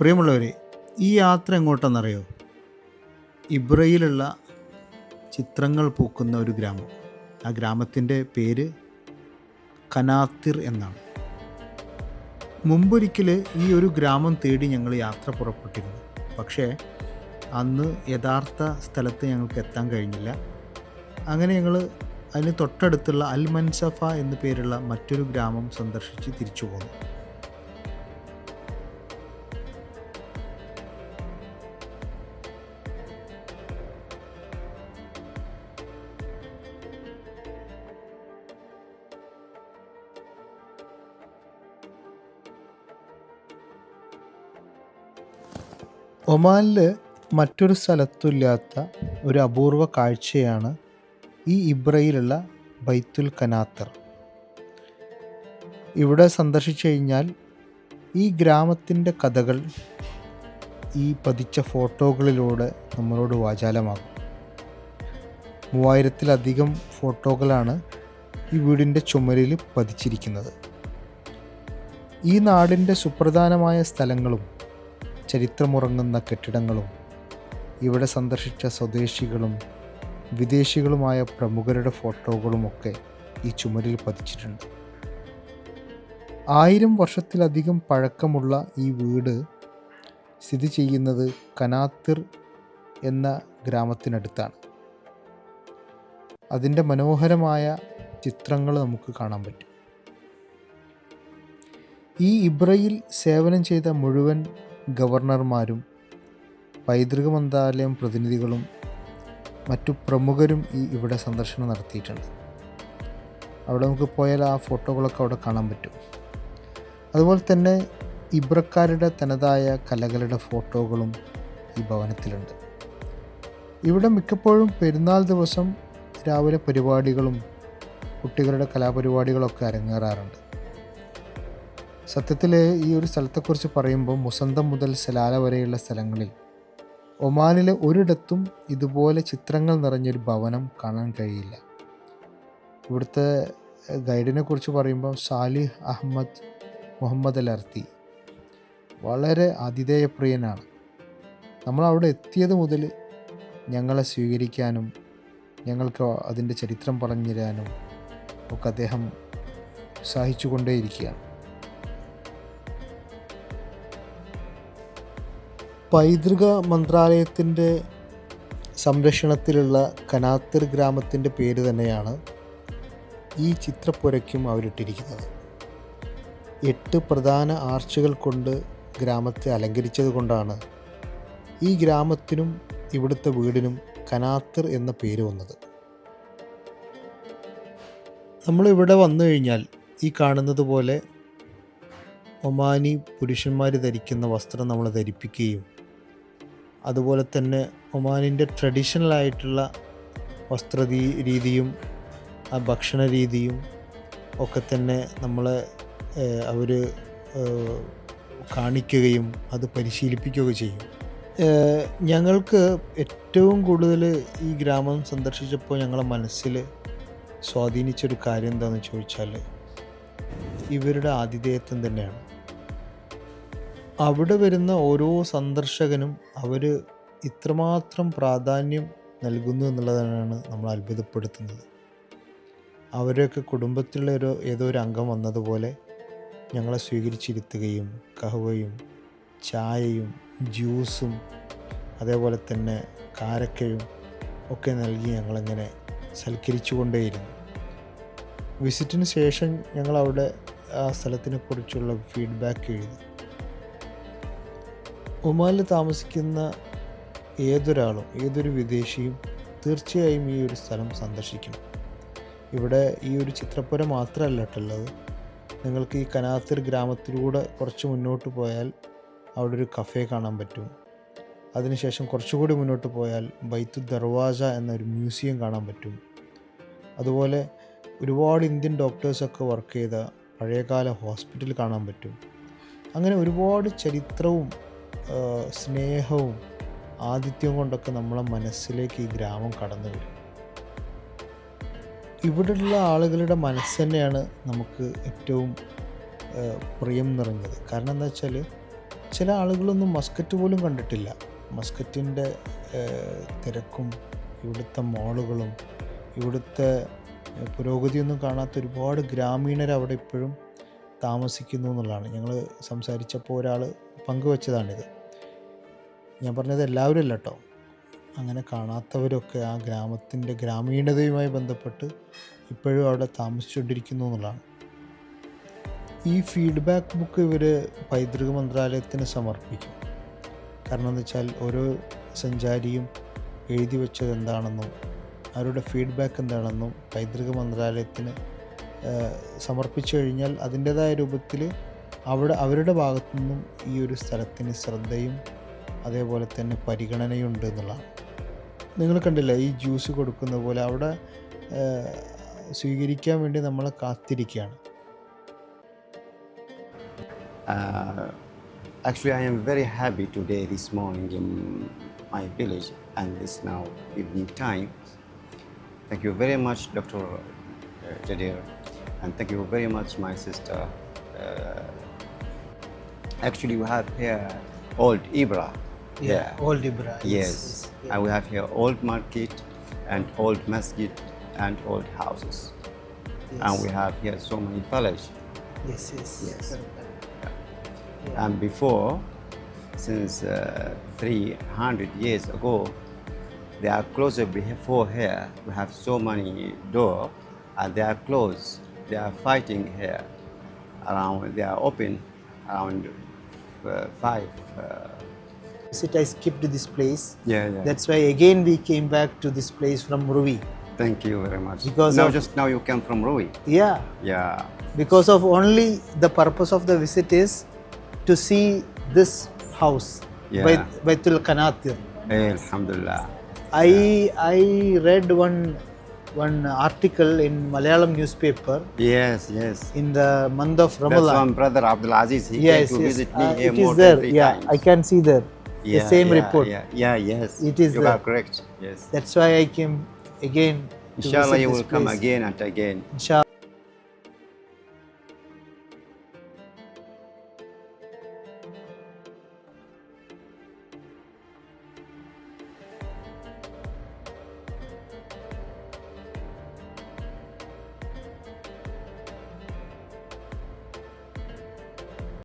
പ്രിയമുള്ളവരെ ഈ യാത്ര എങ്ങോട്ടെന്നറിയോ? ഇബ്രയിലുള്ള ചിത്രങ്ങൾ പൂക്കുന്ന ഒരു ഗ്രാമം. ആ ഗ്രാമത്തിന്റെ പേര് കനാത്തിർ എന്നാണ്. മുമ്പൊരിക്കൽ ഈ ഒരു ഗ്രാമം തേടി ഞങ്ങൾ യാത്ര പുറപ്പെട്ടിരുന്നു. പക്ഷേ അന്ന് യഥാർത്ഥ സ്ഥലത്ത് ഞങ്ങൾക്ക് എത്താൻ കഴിഞ്ഞില്ല. അങ്ങനെ ഞങ്ങൾ അതിന് തൊട്ടടുത്തുള്ള അൽ മൻസഫ എന്നു പേരുള്ള മറ്റൊരു ഗ്രാമം സന്ദർശിച്ച് തിരിച്ചു പോന്നു. ഒമാനിൽ മറ്റൊരു സ്ഥലത്തുമില്ലാത്ത ഒരു അപൂർവ കാഴ്ചയാണ് ഈ ഇബ്രയിലുള്ള ബൈത്തുൽ കനാത്തർ. ഇവിടെ സന്ദർശിച്ചു കഴിഞ്ഞാൽ ഈ ഗ്രാമത്തിന്റെ കഥകൾ ഈ പതിച്ച ഫോട്ടോകളിലൂടെ നമ്മളോട് വാചാലമാകും. മൂവായിരത്തിലധികം ഫോട്ടോകളാണ് ഈ വീടിന്റെ ചുമരിൽ പതിച്ചിരിക്കുന്നത്. ഈ നാടിന്റെ സുപ്രധാനമായ സ്ഥലങ്ങളും ചരിത്രമുറങ്ങുന്ന കെട്ടിടങ്ങളും ഇവിടെ സന്ദർശിച്ച സ്വദേശികളും വിദേശികളുമായ പ്രമുഖരുടെ ഫോട്ടോകളുമൊക്കെ ഈ ചുമരിൽ പതിച്ചിട്ടുണ്ട്. ആയിരം വർഷത്തിലധികം പഴക്കമുള്ള ഈ വീട് സ്ഥിതി ചെയ്യുന്നത് കനാത്തിർ എന്ന ഗ്രാമത്തിനടുത്താണ്. അതിന്റെ മനോഹരമായ ചിത്രങ്ങൾ നമുക്ക് കാണാൻ പറ്റും. ഈ ഇബ്രയിൽ സേവനം ചെയ്ത മുഴുവൻ ഗവർണർമാരും പൈതൃക മന്ത്രാലയം പ്രതിനിധികളും മറ്റു പ്രമുഖരും ഈ ഇവിടെ സന്ദർശനം നടത്തിയിട്ടുണ്ട്. അവിടെ നമുക്ക് പോയാൽ ആ ഫോട്ടോകളൊക്കെ അവിടെ കാണാൻ പറ്റും. അതുപോലെ തന്നെ ഇബ്രക്കാരുടെ തനതായ കലകളുടെ ഫോട്ടോകളും ഈ ഭവനത്തിലുണ്ട്. ഇവിടെ മിക്കപ്പോഴും പെരുന്നാൾ ദിവസം രാവിലെ പരിപാടികളും കുട്ടികളുടെ കലാപരിപാടികളൊക്കെ അരങ്ങേറാറുണ്ട്. സത്യത്തിൽ ഈ ഒരു സ്ഥലത്തെക്കുറിച്ച് പറയുമ്പോൾ മുസന്തം മുതൽ സലാല വരെയുള്ള സ്ഥലങ്ങളിൽ ഒമാനിലെ ഒരിടത്തും ഇതുപോലെ ചിത്രങ്ങൾ നിറഞ്ഞൊരു ഭവനം കാണാൻ കഴിയില്ല. ഇവിടുത്തെ ഗൈഡിനെ കുറിച്ച് പറയുമ്പോൾ Salih Ahmed Muhammad Al Arthi വളരെ ആതിഥേയപ്രിയനാണ് നമ്മൾ അവിടെ എത്തിയത് മുതൽ ഞങ്ങളെ സ്വീകരിക്കാനും ഞങ്ങൾക്ക് അതിന്റെ ചരിത്രം പറഞ്ഞു തരാനും ഒക്കെ അദ്ദേഹം ഉത്സാഹിച്ചു കൊണ്ടേയിരിക്കുകയാണ് പൈതൃക മന്ത്രാലയത്തിന്റെ സംരക്ഷണത്തിലുള്ള കനാത്തിർ ഗ്രാമത്തിന്റെ പേര് തന്നെയാണ് ഈ ചിത്രപ്പുരയ്ക്കും അവരിട്ടിരിക്കുന്നത്. എട്ട് പ്രധാന ആർച്ചുകൾ കൊണ്ട് ഗ്രാമത്തെ അലങ്കരിച്ചത് കൊണ്ടാണ് ഈ ഗ്രാമത്തിനും ഇവിടുത്തെ വീടിനും കനാത്തിർ എന്ന പേര് വന്നത്. നമ്മളിവിടെ വന്നു കഴിഞ്ഞാൽ ഈ കാണുന്നത് പോലെ ഒമാനി പുരുഷന്മാർ ധരിക്കുന്ന വസ്ത്രം നമ്മൾ ധരിപ്പിക്കുകയും അതുപോലെ തന്നെ ഒമാനിന്റെ ട്രഡീഷണൽ ആയിട്ടുള്ള വസ്ത്ര രീതിയും ആ ഭക്ഷണ രീതിയും ഒക്കെ തന്നെ നമ്മളെ അവർ കാണിക്കുകയും അത് പരിശീലിപ്പിക്കുകയും ചെയ്യും. ഞങ്ങൾക്ക് ഏറ്റവും കൂടുതൽ ഈ ഗ്രാമം സന്ദർശിച്ചപ്പോൾ ഞങ്ങളെ മനസ്സിൽ സ്വാധീനിച്ചൊരു കാര്യം എന്താണെന്ന് ചോദിച്ചാൽ ഇവരുടെ ആതിഥേയത്വം തന്നെയാണ്. അവിടെ വരുന്ന ഓരോ സന്ദർശകനും അവർ ഇത്രമാത്രം പ്രാധാന്യം നൽകുന്നു എന്നുള്ളതാണ് നമ്മൾ അത്ഭുതപ്പെടുത്തുന്നത്. അവരൊക്കെ കുടുംബത്തിലുള്ള ഒരു ഏതോ ഒരു അംഗം വന്നതുപോലെ ഞങ്ങളെ സ്വീകരിച്ചിരുത്തുകയും കഹവയും ചായയും ജ്യൂസും അതേപോലെ തന്നെ കാരക്കയും ഒക്കെ നൽകി ഞങ്ങളിങ്ങനെ സൽക്കരിച്ചു കൊണ്ടേയിരുന്നു. വിസിറ്റിന് ശേഷം ഞങ്ങൾ അവിടെ ആ സ്ഥലത്തിനെക്കുറിച്ചുള്ള ഫീഡ്ബാക്ക് എഴുതി. ഒമാനിൽ താമസിക്കുന്ന ഏതൊരാളും ഏതൊരു വിദേശിയും തീർച്ചയായും ഈ ഒരു സ്ഥലം സന്ദർശിക്കണം. ഇവിടെ ഈ ഒരു ചിത്രപ്പുര മാത്രമല്ല കേട്ടുള്ളത് നിങ്ങൾക്ക് ഈ കനാത്തിർ ഗ്രാമത്തിലൂടെ കുറച്ച് മുന്നോട്ട് പോയാൽ അവിടെ ഒരു കഫേ കാണാൻ പറ്റും. അതിനുശേഷം കുറച്ചുകൂടി മുന്നോട്ട് പോയാൽ ബൈത്തു ദർവാജ എന്നൊരു മ്യൂസിയം കാണാൻ പറ്റും. അതുപോലെ ഒരുപാട് ഇന്ത്യൻ ഡോക്ടേഴ്സൊക്കെ വർക്ക് ചെയ്ത പഴയകാല ഹോസ്പിറ്റൽ കാണാൻ പറ്റും. അങ്ങനെ ഒരുപാട് ചരിത്രവും സ്നേഹവും ആതിഥ്യവും കൊണ്ടൊക്കെ നമ്മളെ മനസ്സിലേക്ക് ഈ ഗ്രാമം കടന്നു വരും. ഇവിടെയുള്ള ആളുകളുടെ മനസ്സ് തന്നെയാണ് നമുക്ക് ഏറ്റവും പ്രിയം നിറഞ്ഞത്. കാരണം എന്താ വെച്ചാൽ ചില ആളുകളൊന്നും മസ്കറ്റ് പോലും കണ്ടിട്ടില്ല. മസ്കറ്റിന്റെ തിരക്കും ഇവിടുത്തെ മോളുകളും ഇവിടുത്തെ പുരോഗതിയൊന്നും കാണാത്ത ഒരുപാട് ഗ്രാമീണർ അവിടെ ഇപ്പോഴും താമസിക്കുന്നു എന്നുള്ളതാണ്. ഞങ്ങൾ സംസാരിച്ചപ്പോൾ ഒരാൾ പങ്കുവച്ചതാണിത്. ഞാൻ പറഞ്ഞത് എല്ലാവരും അല്ല കേട്ടോ അങ്ങനെ കാണാത്തവരൊക്കെ ആ ഗ്രാമത്തിന്റെ ഗ്രാമീണതയുമായി ബന്ധപ്പെട്ട് ഇപ്പോഴും അവിടെ താമസിച്ചുകൊണ്ടിരിക്കുന്നു എന്നുള്ളതാണ്. ഈ ഫീഡ്ബാക്ക് ബുക്ക് ഇവർ പൈതൃക മന്ത്രാലയത്തിന് സമർപ്പിക്കും. കാരണം എന്ന് വെച്ചാൽ ഓരോ സഞ്ചാരിയും എഴുതി വെച്ചത് എന്താണെന്നും അവരുടെ ഫീഡ്ബാക്ക് എന്താണെന്നും പൈതൃക മന്ത്രാലയത്തിന് സമർപ്പിച്ചു കഴിഞ്ഞാൽ അതിന്റെതായ രൂപത്തിൽ അവിടെ അവരുടെ ഭാഗത്തു നിന്നും ഈ ഒരു സ്ഥലത്തിന് ശ്രദ്ധയും അതേപോലെ തന്നെ പരിഗണനയുണ്ട് എന്നുള്ളതാണ്. നിങ്ങൾ കണ്ടില്ല ഈ ജ്യൂസ് കൊടുക്കുന്ന പോലെ അവിടെ സ്വീകരിക്കാൻ വേണ്ടി നമ്മൾ കാത്തിരിക്കുകയാണ്. Actually I'm very happy today this morning in my village and this now evening time thank you very much doctor ജഡിയർ and thank you very much my sister actually you have here old Ibra Yeah, old Ibra. Yes. yes. And we have here old market and old masjid and old houses. Yes. And we have here so many village. Yes, yes. Yes. Yeah. And before, since uh, 300 years ago, they are closed before here. We have so many door and they are closed. They are fighting here. Around, they are open around uh, five uh, Sit, I skipped this place. yeah, yeah. That's why again we came back to this place from Ruvi. Thank you very much. Because now, of- just now you came from Rui. Yeah, Yeah. because of only the purpose of the visit is to see this house, Yeah. Bait, Baitul Qanatir. Hey, Alhamdulillah. I I read one one article in Malayalam newspaper Yes, yes. in the month of That's one brother Abdul Aziz. He yes, came to yes. visit me uh, it more is there. three Yeah, times. I can see there. The same yeah, report. Yeah, yeah, yes. It is You there. are correct. Yes. That's why I came again. Inshallah, you will come again and again. Inshallah.